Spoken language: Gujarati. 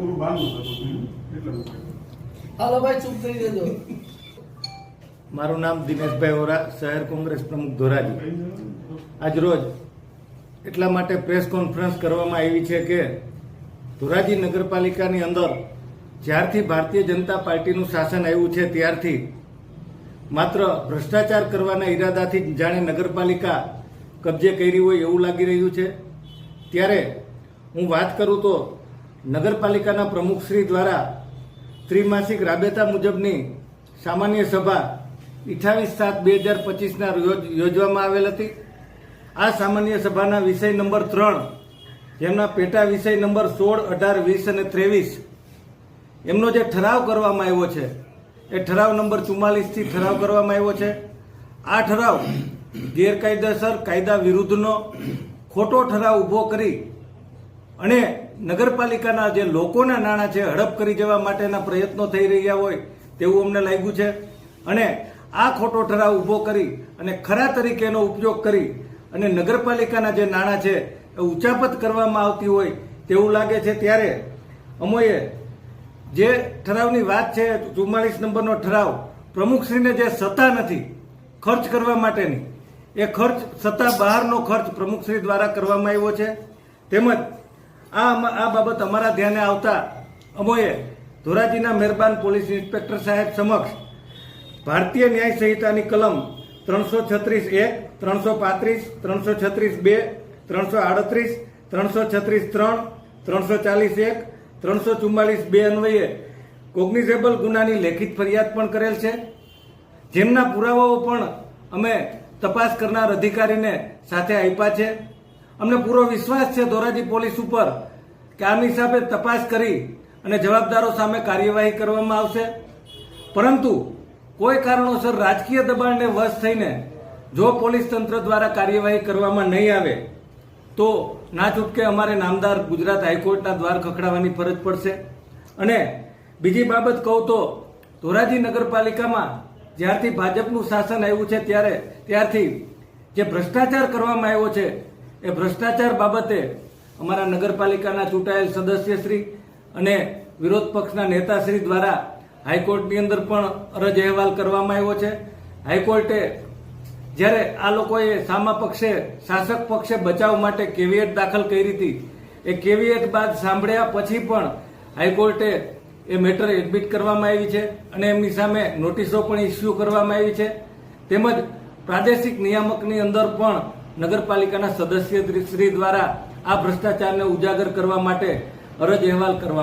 હતું એટલે હાલો ભાઈ ચૂપ થઈ જજો મારું નામ દિનેશભાઈ ઓરા શહેર કોંગ્રેસ પ્રમુખ ધોરાજી. આજ રોજ એટલા માટે પ્રેસ કોન્ફરન્સ કરવામાં આવી છે કે ધોરાજી નગરપાલિકાની અંદર જ્યારથી ભારતીય જનતા પાર્ટીનું શાસન આવ્યું છે ત્યારથી માત્ર ભ્રષ્ટાચાર કરવાના ઈરાદાથી જાણે નગરપાલિકા કબજે કરી હોય એવું લાગી રહ્યું છે. ત્યારે હું વાત કરું તો નગરપાલિકાના પ્રમુખશ્રી દ્વારા ત્રિમાસિક રાબેતા મુજબની સામાન્ય સભા અઠાવીસ સાત બે હજાર પચીસના રોજ યોજવામાં આવેલ હતી. આ સામાન્ય સભાના વિષય નંબર ત્રણ, જેમના પેટા વિષય નંબર સોળ, અઢાર, વીસ અને ત્રેવીસ, એમનો જે ઠરાવ કરવામાં આવ્યો છે, એ ઠરાવ નંબર ચુમ્માલીસથી ઠરાવ કરવામાં આવ્યો છે. આ ઠરાવ ગેરકાયદેસર કાયદા વિરુદ્ધનો ખોટો ઠરાવ ઊભો કરી અને નગરપાલિકાના જે લોકોના નાણાં છે, હડપ કરી જવા માટેના પ્રયત્નો થઈ રહ્યા હોય તેવું અમને લાગ્યું છે. અને આ ખોટો ઠરાવ ઊભો કરી અને ખરા તરીકે એનો ઉપયોગ કરી અને નગરપાલિકાના જે નાણાં છે, એ ઉચાપત કરવામાં આવતી હોય તેવું લાગે છે. ત્યારે અમોએ જે ઠરાવની વાત છે ચુમ્માલીસ નંબરનો ઠરાવ, પ્રમુખશ્રીને જે સત્તા નથી, ખર્ચ કરવા માટેની, એ ખર્ચ સત્તા બહારનો ખર્ચ પ્રમુખશ્રી દ્વારા કરવામાં આવ્યો છે. તેમજ આ આ બાબત અમારા ધ્યાને આવતા અમોએ ધોરાજીના મહેરબાન પોલીસ ઇન્સ્પેક્ટર સાહેબ સમક્ષ ભારતીય ન્યાય સંહિતાની કલમ ત્રણસો છત્રીસ એક ત્રણસો પાંત્રીસ, ત્રણસો છત્રીસ બે, ત્રણસો આડત્રીસ, ત્રણસો છત્રીસ ત્રણ, ત્રણસો ચાલીસ એક, ત્રણસો ચુમ્માલીસ બે અન્વયે કોગ્નિઝેબલ ગુનાની લેખિત ફરિયાદ પણ કરેલ છે. જેમના પુરાવાઓ પણ અમે તપાસ કરનાર અધિકારીને સાથે આપ્યા છે. અમને પૂરો વિશ્વાસ છે ધોરાજી પોલીસ ઉપર કે આની હિસાબે તપાસ કરી અને જવાબદારો સામે કાર્યવાહી કરવામાં આવશે. પરંતુ કોઈ કારણોસર રાજકીય દબાણને વશ થઈને જો પોલીસ તંત્ર દ્વારા કાર્યવાહી કરવામાં નહીં આવે, તો ના ચૂપકે અમારે નામદાર ગુજરાત હાઈકોર્ટના દ્વાર ખખડાવવાની ફરજ પડશે. અને બીજી બાબત કહું તો, ધોરાજી નગરપાલિકામાં જ્યારથી ભાજપનું શાસન આવ્યું છે, ત્યારે ત્યારથી જે ભ્રષ્ટાચાર કરવામાં આવ્યો છે એ ભ્રષ્ટાચાર બાબતે અમારા નગરપાલિકાના ચૂંટાયેલ સદસ્યશ્રી અને વિરોધ પક્ષના નેતાશ્રી દ્વારા હાઈકોર્ટની અંદર પણ અરજ અહેવાલ કરવામાં આવ્યો છે. હાઈકોર્ટે જ્યારે આ લોકોએ સામા પક્ષે, શાસક પક્ષે બચાવ માટે કેવિયેટ દાખલ કરી હતી, એ કેવિએટ બાદ સાંભળ્યા પછી પણ હાઈકોર્ટે એ મેટર એડમિટ કરવામાં આવી છે અને એમની સામે નોટિસો પણ ઇસ્યુ કરવામાં આવી છે. તેમજ પ્રાદેશિક નિયામકની અંદર પણ નગરપાલિકાના સદસ્ય શ્રી દ્વારા આ ભ્રષ્ટાચારને ઉજાગર કરવા માટે અરજ અહેવાલ કરવા